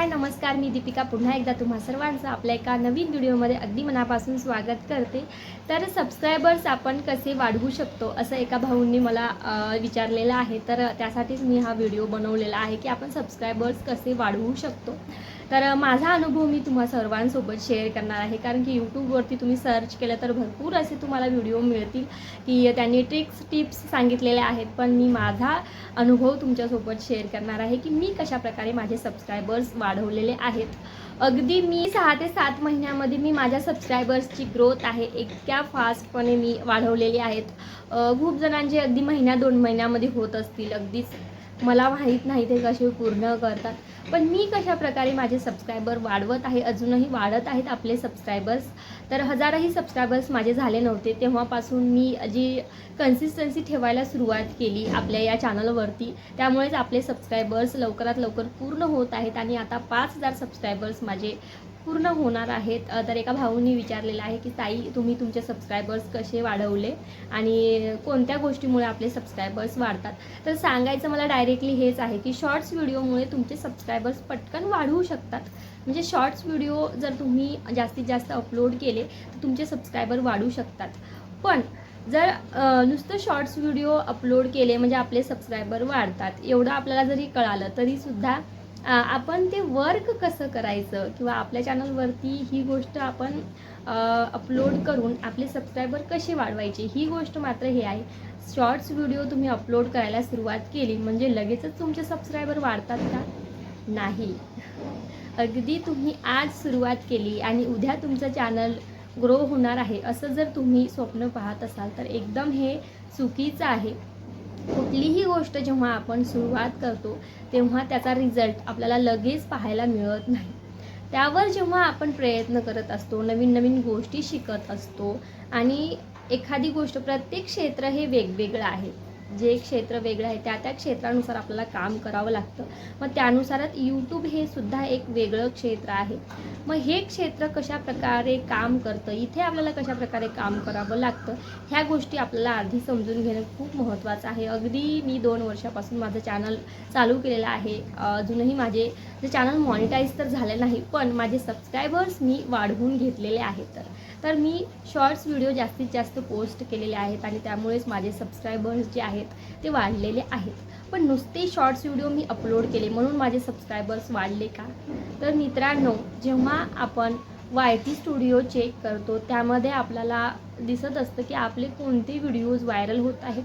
हाय नमस्कार मी दीपिका. पुन्हा एकदा तुम्हा सर्वांचं आपल्या एका नवीन व्हिडिओमध्ये अगदी मनापासून स्वागत करते. तर सबस्क्रायबर्स आपण कसे वाढवू शकतो असं एका भाऊंनी मला विचारलेलं आहे. तर त्यासाठीच मी हा व्हिडिओ बनवलेला आहे की आपण सबस्क्रायबर्स कसे वाढवू शकतो? तर माझा अनुभव मी तुम्हा सर्वांसोबत शेअर करणार आहे. कारण की यूट्यूबवरती तुम्ही सर्च केलं तर भरपूर असे तुम्हाला व्हिडिओ मिळतील की त्यांनी ट्रिक्स टिप्स सांगितलेल्या आहेत. पण मी माझा अनुभव तुमच्यासोबत शेअर करणार आहे की मी कशाप्रकारे माझे सबस्क्रायबर्स वाढवलेले आहेत. अगदी मी सहा ते सात महिन्यामध्ये मी माझ्या सबस्क्रायबर्सची ग्रोथ आहे इतक्या फास्टपणे मी वाढवलेली आहेत. खूप जणांचे अगदी महिन्या दोन महिन्यामध्ये होत असतील. अगदीच मला माहीत नाही ते कसे पूर्ण करतात. पण मी कशा प्रकारे माझे सबस्क्रायबर वाढवत आहे अजूनही वाढत आहेत आपले सबस्क्रायबर्स तर हजारही सबस्क्रायबर्स माझे झाले नव्हते. तेव्हापासून मी जी कन्सिस्टन्सी ठेवायला सुरुवात केली आपल्या या चॅनलवरती त्यामुळेच आपले सबस्क्रायबर्स लवकरात लवकर पूर्ण होत आहेत आणि आता पाच हजार सबस्क्रायबर्स माझे पूर्ण होणार आहेत. तर एका भाऊंनी विचारलेलं आहे की ताई तुम्ही तुमचे सबस्क्रायबर्स कसे वाढवले आणि कोणत्या गोष्टीमुळे आपले सबस्क्रायबर्स वाढतात? तर सांगायचं मला डायरेक्टली हेच आहे की शॉर्ट्स व्हिडिओमुळे तुमचे सबस्क्रायबर्स पटकन वाढवू शकतात. म्हणजे शॉर्ट्स व्हिडिओ जर तुम्ही जास्तीत जास्त अपलोड केले तर तुमचे सबस्क्रायबर वाढू शकतात. पण जर नुसतं शॉर्ट्स व्हिडिओ अपलोड केले म्हणजे आपले सबस्क्रायबर वाढतात एवढं आपल्याला जरी कळालं तरीसुद्धा आपण ते वर्क कसं करायचं? किंवा आपल्या चॅनलवरती ही गोष्ट आपण अपलोड करून आपले सबस्क्रायबर कसे वाढवायचे? ही गोष्ट मात्र हे आहे. शॉर्ट्स व्हिडिओ तुम्ही अपलोड करायला सुरुवात केली म्हणजे लगेचच तुमचे सबस्क्रायबर वाढतात का? नाही. अगदी तुम्ही आज सुरुवात केली आणि उद्या तुमचं चॅनल ग्रो होणार आहे असं जर तुम्ही स्वप्न पाहत असाल तर एकदम हे चुकीचं आहे. कुठलीही गोष्ट जेव्हा आपण सुरुवात करतो तेव्हा त्याचा रिझल्ट आपल्याला लगेच पाहायला मिळत नाही. त्यावर जेव्हा आपण प्रयत्न करत असतो नवीन नवीन गोष्टी शिकत असतो आणि एखादी गोष्ट प्रत्येक क्षेत्र हे वेगवेगळं आहे. जे क्षेत्र वेगळं आहे त्या त्या क्षेत्रानुसार आपल्याला काम करावं लागतं. मग त्यानुसारच यूट्यूब हे सुद्धा एक वेगळं क्षेत्र आहे. मग हे क्षेत्र कशा प्रकारे काम करतं इथे आपल्याला कशा प्रकारे काम करावं लागतं ह्या गोष्टी आपल्याला आधी समजून घेणं खूप महत्त्वाचं आहे. अगदी मी दोन वर्षापासून माझं चॅनल चालू केलेलं आहे. अजूनही माझे जे चॅनल मॉनिटाईज तर झाले नाही पण माझे सबस्क्रायबर्स मी वाढवून घेतलेले आहेत. तर तर मी शॉर्ट्स व्हिडिओ जास्तीत जास्त पोस्ट केलेले आहेत आणि त्यामुळेच माझे सबस्क्रायबर्स जे आहेत ते वाढलेले आहेत. पण नुसते शॉर्ट्स व्हिडिओ मी अपलोड केले म्हणून माझे सबस्क्रायबर्स वाढले का? तर मित्रांनो जेव्हा आपण वाय टी स्टुडिओ चेक करतो त्यामध्ये आपल्याला दिसत असतं की आपले कोणते व्हिडिओज व्हायरल होत आहेत?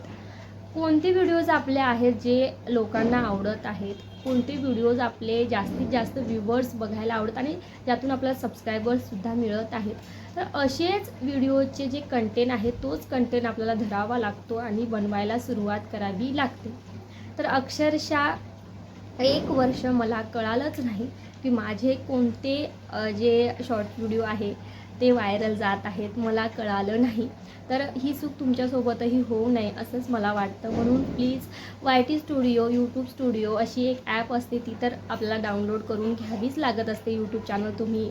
कोणते व्हिडिओज आपले आहेत जे लोकांना आवडत आहेत? कोणते व्हिडिओज आपले जास्तीत जास्त व्ह्युअर्स बघायला आवडत आणि ज्यातून आपल्याला सबस्क्रायबर्ससुद्धा मिळत आहेत? तर असेच व्हिडिओचे जे कंटेंट आहे तोच कंटेंट आपल्याला धरावा लागतो आणि बनवायला सुरुवात करावी लागते. तर अक्षरशः एक वर्ष मला कळालंच नाही की माझे कोणते जे शॉर्ट व्हिडिओ आहे ते व्हायरल जात आहेत मला कळालं नाही. तर ही चूक तुमच्यासोबतही होऊ नये असंच मला वाटतं. म्हणून please Y T studio YouTube studio अशी एक ॲप असते ती तर आपल्याला डाउनलोड करून घ्यावीच लागत असते यूट्यूब चॅनल तुम्ही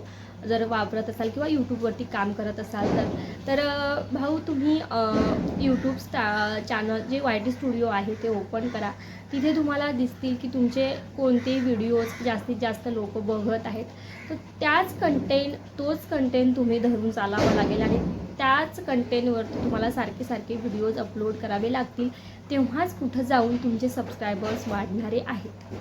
जर वापरत असाल किंवा यूट्यूबवरती काम करत असाल तर. तर भाऊ तुम्ही यूट्यूब स्टा चॅनल जे वाय टी स्टुडिओ आहे ते ओपन करा. तिथे तुम्हाला दिसतील की तुमचे कोणते व्हिडिओज जास्तीत जास्त लोक बघत आहेत. तर त्याच कंटेंट तोच कंटेंट तुम्ही धरून चालावा लागेल आणि त्याच कंटेंटवर तुम्हाला सारखे सारखे व्हिडिओज अपलोड करावे लागतील. तेव्हाच कुठं जाऊन तुमचे सबस्क्रायबर्स वाढणारे आहेत.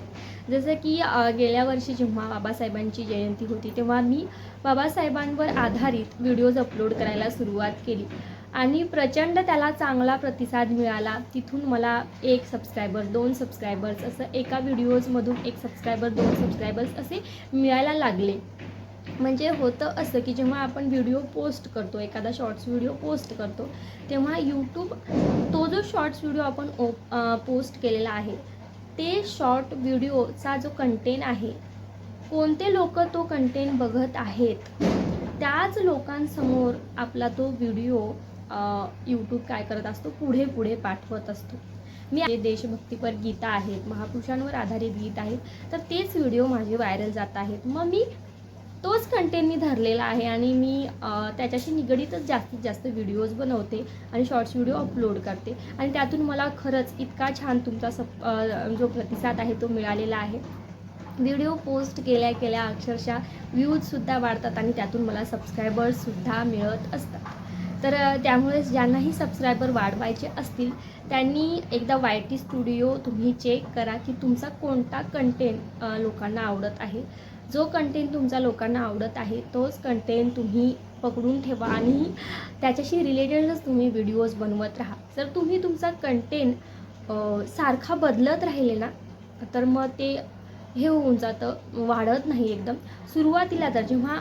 जसं की गेल्या वर्षी जेव्हा बाबासाहेबांची जयंती होती तेव्हा मी बाबासाहेबांवर आधारित व्हिडिओज अपलोड करायला सुरुवात केली. आणि प्रचंड त्याला चांगला प्रतिसाद मिळाला. तिथून मला एक सबस्क्रायबर दोन सबस्क्रायबर्स असं एका व्हिडिओजमधून एक सबस्क्रायबर दोन सबस्क्रायबर्स असे मिळायला लागले. म्हणजे होतं असं की जेव्हा आपण व्हिडिओ पोस्ट करतो एखादा शॉर्ट्स व्हिडिओ पोस्ट करतो तेव्हा यूट्यूब तो जो शॉर्ट्स व्हिडिओ आपण ओ पोस्ट केलेला आहे ते शॉर्ट व्हिडिओचा जो कंटेंट आहे कोणते लोक तो कंटेंट बघत आहेत त्याच लोकांसमोर आपला तो व्हिडिओ यूट्यूब काय करत असतो? पुढे पुढे पाठवत असतो. मी जे देशभक्तीपर गीतं आहेत महापुरुषांवर आधारित गीत आहेत. तर तेच व्हिडिओ माझे व्हायरल जात आहेत. मग मी तोच कंटेंट मी धरलेला आहे आणि मी त्याच्याशी निगडीतच जास्तीत जास्त व्हिडिओज बनवते आणि शॉर्ट्स व्हिडिओ अपलोड करते. आणि त्यातून मला खरंच इतका छान तुमचा सप जो प्रतिसाद आहे तो मिळालेला आहे. व्हिडिओ पोस्ट केल्या केल्या अक्षरशः व्ह्यूजसुद्धा वाढतात आणि त्यातून मला सबस्क्रायबर्ससुद्धा मिळत असतात. तर त्यामुळे ज्यांनाही सबस्क्रायबर वाढवायचे असतील त्यांनी एकदा वाय टी स्टुडिओ तुम्ही चेक करा की तुमचा कोणता कंटेंट लोकांना आवडत आहे. जो कंटेंट तुमचा लोकांना आवडत आहे तोच कंटेंट तुम्ही पकडून ठेवा आणि त्याच्याशी रिलेटेडच तुम्ही व्हिडिओज बनवत राहा. जर तुम्ही तुमचा कंटेंट सारखा बदलत राहिले ना तर मग ते हे होऊन जातं वाढत नाही एकदम. सुरुवातीला तर जेव्हा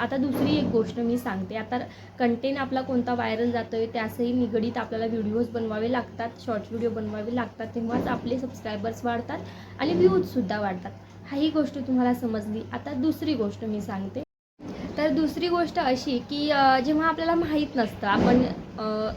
आता दुसरी एक गोष्ट मी सांगते. आता कंटेंट आपला कोणता व्हायरल जातो आहे त्यासही निगडीत आपल्याला व्हिडिओज बनवावे लागतात शॉर्ट व्हिडिओ बनवावे लागतात तेव्हाच आपले सबस्क्रायबर्स वाढतात आणि व्ह्यूजसुद्धा वाढतात. हाही गोष्ट तुम्हाला समजली. आता दुसरी गोष्ट मी सांगते. तर दुसरी गोष्ट अशी की जेव्हा आपल्याला माहीत नसतं आपण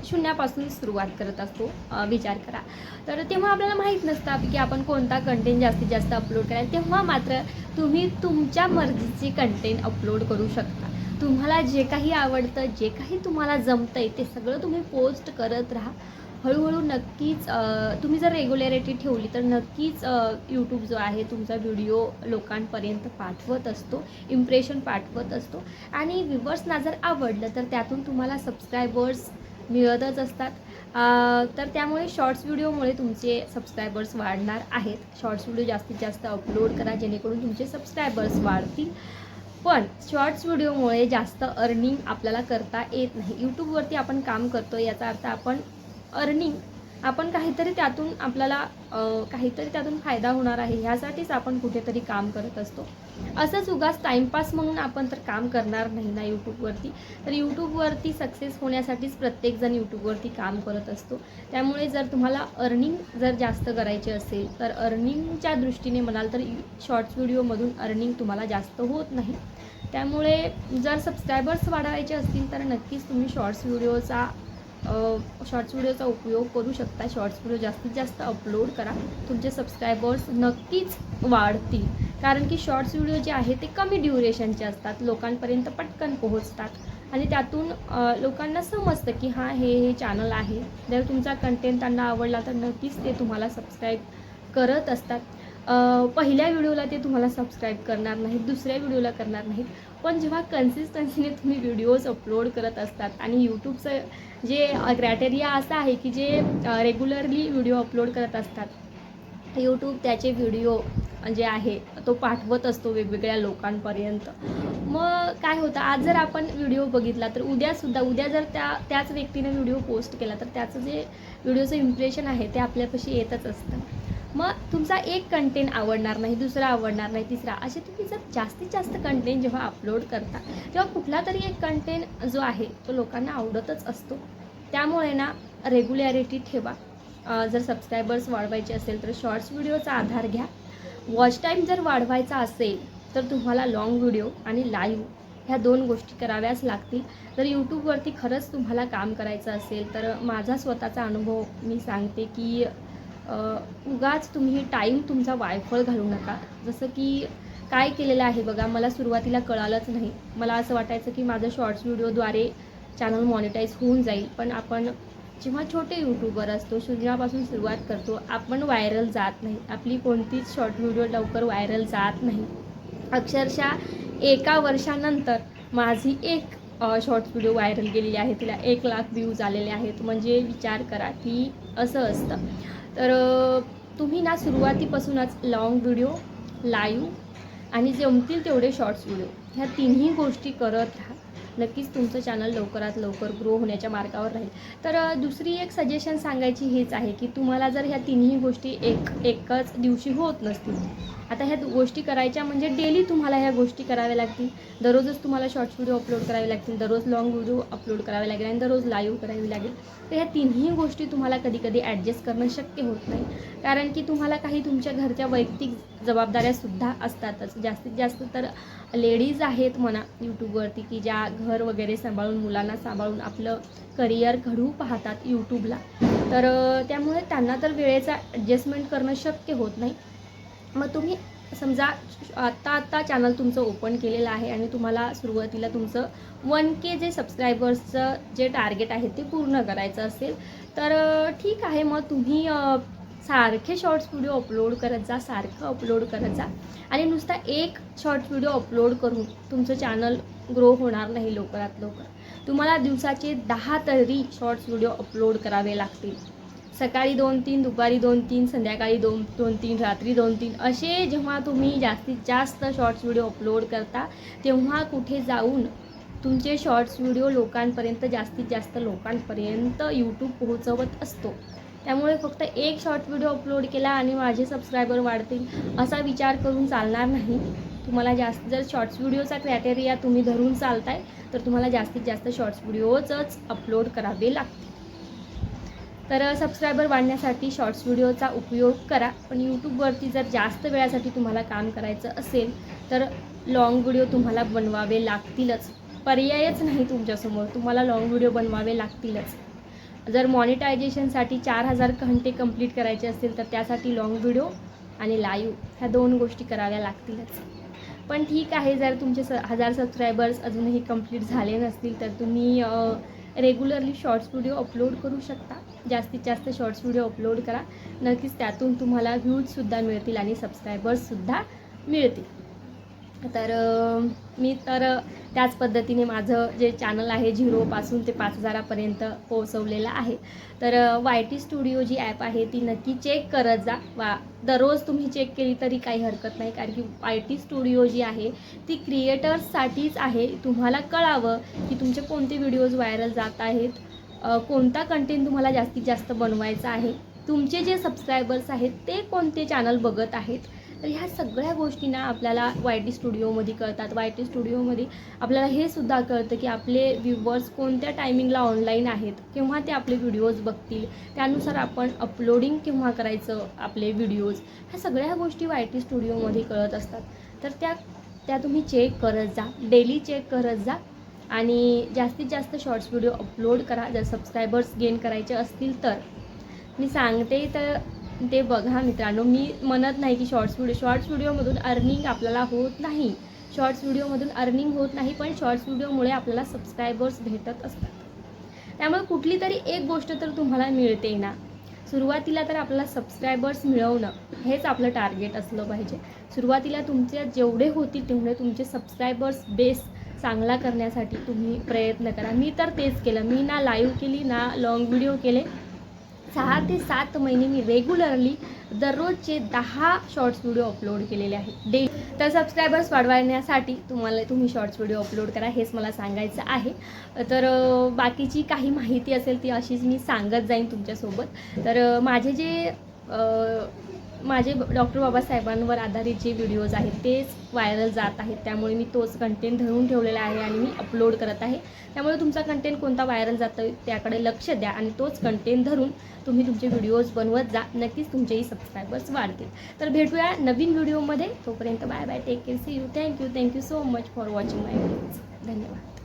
शून्यापासून सुरुवात करत असतो विचार करा. तर तेव्हा आपल्याला माहीत नसतं की आपण कोणता कंटेंट जास्तीत जास्त अपलोड करायला तेव्हा मात्र तुम्ही तुमच्या मर्जीचे कंटेंट अपलोड करू शकता. तुम्हाला जे काही आवडतं जे काही तुम्हाला जमतं आहे ते सगळं तुम्ही पोस्ट करत राहा. हळूहळू नक्कीच तुम्ही जर रेग्युलॅरिटी ठेवली तर नक्कीच यूट्यूब जो आहे तुमचा व्हिडिओ लोकांपर्यंत पाठवत असतो इम्प्रेशन पाठवत असतो. आणि व्हिवर्सना जर आवडलं तर त्यातून तुम्हाला सबस्क्रायबर्स मिळतच असतात. तर त्यामुळे शॉर्ट्स व्हिडिओमुळे तुमचे सबस्क्रायबर्स वाढणार आहेत. शॉर्ट्स व्हिडिओ जास्तीत जास्त अपलोड करा जेणेकरून तुमचे सबस्क्रायबर्स वाढतील. पण शॉर्ट्स व्हिडिओमुळे जास्त अर्निंग आपल्याला करता येत नाही. यूट्यूबवरती आपण काम करतो याचा अर्थ आपण अर्निंग आपण काहीतरी त्यातून आपल्याला काहीतरी त्यातून फायदा होणार आहे. ह्यासाठीच आपण कुठेतरी काम करत असतो. असंच उगाच टाईमपास म्हणून आपण तर काम करणार नाही ना यूट्यूबवरती तर यूट्यूबवरती सक्सेस होण्यासाठीच प्रत्येकजण यूट्यूबवरती काम करत असतो. त्यामुळे जर तुम्हाला अर्निंग जर जास्त करायची असेल तर अर्निंगच्या दृष्टीने म्हणाल तर शॉर्ट्स व्हिडिओमधून अर्निंग तुम्हाला जास्त होत नाही. त्यामुळे जर सबस्क्रायबर्स वाढवायचे असतील तर नक्कीच तुम्ही शॉर्ट्स व्हिडिओचा शॉर्ट्स व्हिडिओचा उपयोग करू शकता. शॉर्ट्स व्हिडिओ जास्तीत जास्त अपलोड करा. तुमचे सबस्क्रायबर्स नक्कीच वाढतील. कारण की शॉर्ट्स व्हिडिओ जे आहे ते कमी ड्युरेशनचे असतात. लोकांपर्यंत पटकन पोहोचतात. आणि त्यातून लोकांना समजतं की हां हे हे चॅनल आहे. जर तुमचा कंटेंट त्यांना आवडला तर नक्कीच ते तुम्हाला सबस्क्राईब करत असतात. पहिल्या व्हिडिओला ते तुम्हाला सबस्क्राईब करणार नाहीत दुसऱ्या व्हिडिओला करणार नाहीत. पण जेव्हा कन्सिस्टन्सीने तुम्ही व्हिडिओज अपलोड करत असतात आणि यूट्यूबचं जे क्रायटेरिया असं आहे की जे रेग्युलरली व्हिडिओ अपलोड करत असतात यूट्यूब त्याचे व्हिडिओ जे आहे तो पाठवत असतो वेगवेगळ्या लोकांपर्यंत. मग काय होतं आज जर आपण व्हिडिओ बघितला तर उद्यासुद्धा उद्या जर त्या त्याच व्यक्तीने व्हिडिओ पोस्ट केला तर त्याचं जे व्हिडिओचं इम्प्रेशन आहे ते आपल्यापाशी येतच असतं. मग तुमचा एक कंटेंट आवडणार नाही दुसरा आवडणार नाही तिसरा. असे तुम्ही जर जास्तीत जास्त कंटेंट जेव्हा अपलोड करता तेव्हा कुठला तरी एक कंटेंट जो आहे तो लोकांना आवडतच असतो. त्यामुळे ना रेग्युलॅरिटी ठेवा. जर सबस्क्रायबर्स वाढवायचे असेल तर शॉर्ट्स व्हिडिओचा आधार घ्या. वॉच टाईम जर वाढवायचा असेल तर तुम्हाला लाँग व्हिडिओ आणि लाईव्ह ह्या दोन गोष्टी कराव्याच लागतील. जर यूट्यूबवरती खरंच तुम्हाला काम करायचं असेल तर माझा स्वतःचा अनुभव मी सांगते की उगाच तुम्ही टाईम तुमचा वायफळ घालू नका. जसं की काय केलेलं आहे बघा मला सुरुवातीला कळालंच नाही. मला असं वाटायचं की माझं शॉर्ट्स व्हिडिओद्वारे चॅनल मॉनिटाईज होऊन जाईल. पण आपण जेव्हा छोटे यूट्यूबर असतो शून्यापासून सुरुवात करतो आपण व्हायरल जात नाही. आपली कोणतीच शॉर्ट व्हिडिओ लवकर व्हायरल जात नाही. अक्षरशः एका वर्षानंतर माझी एक शॉर्ट्स व्हिडिओ व्हायरल गेलेली आहे तिला एक लाख व्ह्यूज आलेले आहेत. म्हणजे विचार करा की असं असतं. तर तुम्ही ना सुरुवातीपासूनच लाँग व्हिडिओ लाईव्ह आणि जमतील तेवढे शॉर्ट्स व्हिडिओ ह्या तिन्ही गोष्टी करत राहा. नक्कीच तुमचं चॅनल लवकरात लवकर ग्रो होण्याच्या मार्गावर राहील. तर दुसरी एक सजेशन सांगायची हेच आहे की तुम्हाला जर ह्या तिन्ही गोष्टी एक एकच दिवशी होत नसतील आता ह्या गोष्टी करायच्या म्हणजे डेली तुम्हाला ह्या गोष्टी कराव्या लागतील. दररोजच तुम्हाला शॉर्ट्स व्हिडिओ अपलोड करावे लागतील दररोज लॉंग व्हिडिओ अपलोड करावे लागेल आणि दररोज लाईव्ह करावी लागेल. तर ह्या तिन्ही गोष्टी तुम्हाला कधी कधी ॲडजस्ट करणं शक्य होत नाही. कारण की तुम्हाला काही तुमच्या घरच्या वैयक्तिक जबाबदाऱ्यासुद्धा असतातच. जास्तीत जास्त तर लेडीज आहेत म्हणा यूट्यूबवरती की ज्या घर वगैरे सांभाळून मुलांना सांभाळून आपलं करिअर घडवू पाहतात यूट्यूबला तर त्यामुळे त्यांना तर वेळेचा ॲडजस्टमेंट करणं शक्य होत नाही. मग तुम्ही समजा आत्ता आत्ता चॅनल तुमचं ओपन केलेलं आहे आणि तुम्हाला सुरुवातीला तुमचं वन के जे सबस्क्रायबर्सचं जे टार्गेट आहे ते पूर्ण करायचं असेल तर ठीक आहे. मग तुम्ही सारखे शॉर्ट्स व्हिडिओ अपलोड करत जा सारखं अपलोड करत जा. आणि नुसता एक शॉर्ट्स व्हिडिओ अपलोड करून तुमचं चॅनल ग्रो होणार नाही लवकरात लवकर. तुम्हाला दिवसाचे दहा तरी शॉर्ट्स व्हिडिओ अपलोड करावे लागतील. सकाळी दोन तीन दुपारी दोन तीन संध्याकाळी दोन दोन तीन रात्री दोन तीन असे जेव्हा तुम्ही जास्तीत जास्त शॉर्ट्स व्हिडिओ अपलोड करता तेव्हा कुठे जाऊन तुमचे शॉर्ट्स व्हिडिओ लोकांपर्यंत जास्तीत जास्त लोकांपर्यंत यूट्यूब पोहोचवत असतो. त्यामुळे फक्त एक शॉर्ट व्हिडिओ अपलोड केला आणि माझे सबस्क्रायबर वाढतील असा विचार करून चालणार नाही. तुम्हाला जास्त जर शॉर्ट्स व्हिडिओचा क्रायटेरिया तुम्ही धरून चालताय तर तुम्हाला जास्तीत जास्त शॉर्ट्स व्हिडिओजच अपलोड करावे लागतील. तर सबस्क्रायबर वाढण्यासाठी शॉर्ट्स व्हिडिओचा उपयोग करा. पण यूट्यूबवरती जर जास्त वेळासाठी तुम्हाला काम करायचं असेल तर लाँग व्हिडिओ तुम्हाला बनवावे लागतीलच. पर्यायच नाही तुमच्यासमोर. तुम्हाला लाँग व्हिडिओ बनवावे लागतीलच. जर मॉनिटायझेशनसाठी चार हजार घंटे कंप्लीट करायचे असतील तर त्यासाठी लाँग व्हिडिओ आणि लाईव्ह ह्या दोन गोष्टी कराव्या लागतीलच. पण ठीक आहे जर तुमचे स हजार सबस्क्रायबर्स अजूनही कंप्लीट झाले नसतील तर तुम्ही रेग्युलरली शॉर्ट्स व्हिडिओ अपलोड करू शकता. जास्तीत जास्त शॉर्ट्स व्हिडिओ अपलोड करा. नक्कीच त्यातून तुम्हाला व्ह्यूजसुद्धा मिळतील आणि सबस्क्रायबर्ससुद्धा मिळतील. तर मी तर त्याच पद्धतीने माझं जे चॅनल आहे झिरोपासून ते पाच हजारापर्यंत पोहोचवलेलं आहे. तर वाय टी स्टुडिओ जी ॲप आहे ती नक्की चेक करत जा. वा दररोज तुम्ही चेक केली तरी काही हरकत नाही कारण की वाय टी स्टुडिओ जी आहे ती क्रिएटर्ससाठीच आहे. तुम्हाला कळावं की तुमचे कोणते व्हिडिओज व्हायरल जात आहेत कोणता कंटेंट तुम्हाला जास्तीत जास्त बनवायचा आहे? तुमचे जे सबस्क्रायबर्स आहेत ते कोणते चॅनल बघत आहेत? तर ह्या सगळ्या गोष्टींना आपल्याला वाय टी स्टुडिओमध्ये कळतात. वाय टी स्टुडिओमध्ये आपल्याला हे सुद्धा कळतं की आपले व्ह्यूवर्स कोणत्या टायमिंगला ऑनलाईन आहेत? केव्हा ते आपले व्हिडिओज बघतील? त्यानुसार आपण अपलोडिंग केव्हा करायचं आपले व्हिडिओज ह्या सगळ्या गोष्टी वाय टी स्टुडिओमध्ये कळत असतात. तर त्या त्या तुम्ही चेक करत जा. डेली चेक करत जा. आणि जास्तीत जास्त शॉर्ट्स व्हिडिओ अपलोड करा. जर सबस्क्रायबर्स गेन करायचे असतील तर. मी सांगते तर ते बघा मित्रांनो. मी म्हणत नाही की शॉर्ट्स व्हिडिओ शॉर्ट्स व्हिडिओमधून अर्निंग आपल्याला होत नाही. शॉर्ट्स व्हिडिओमधून अर्निंग होत नाही पण शॉर्ट्स व्हिडिओमुळे आपल्याला सबस्क्रायबर्स भेटत असतात. त्यामुळे कुठली तरी एक गोष्ट तर तुम्हाला मिळते ना. सुरुवातीला तर आपल्याला सबस्क्रायबर्स मिळवणं हेच आपलं टार्गेट असलं पाहिजे. सुरुवातीला तुमचे जेवढे होतील तेवढे तुमचे सबस्क्रायबर्स बेस चांगला करण्यासाठी तुम्ही प्रयत्न करा. मी तर तेच केलं. मी ना लाईव्ह केली ना लॉंग व्हिडिओ केले. सहा ते सात महिने मी रेग्युलरली दररोजचे दहा शॉर्ट्स व्हिडिओ अपलोड केलेले आहेत. डे तर सबस्क्रायबर्स वाढवण्यासाठी तुम्हाला तुम्ही शॉर्ट्स व्हिडिओ अपलोड करा हेच मला सांगायचं आहे. तर बाकीची काही माहिती असेल ती अशीच मी सांगत जाईन तुमच्यासोबत. तर माझे जे माझे डॉक्टर बाबासाहेबांवर आधारित जे व्हिडिओज आहेत तेच व्हायरल जात आहेत. त्यामुळे मी तोच कंटेंट धरून ठेवलेला आहे आणि मी अपलोड करत आहे. त्यामुळे तुमचा कंटेंट कोणता व्हायरल जातो त्याकडे लक्ष द्या आणि तोच कंटेंट धरून तुम्ही तुमचे व्हिडिओज बनवत जा. नक्कीच तुमचेही सबस्क्रायबर्स वाढतील. तर भेटूया नवीन व्हिडिओमध्ये तोपर्यंत bye bye take care see you thank you thank you so much for watching my videos धन्यवाद.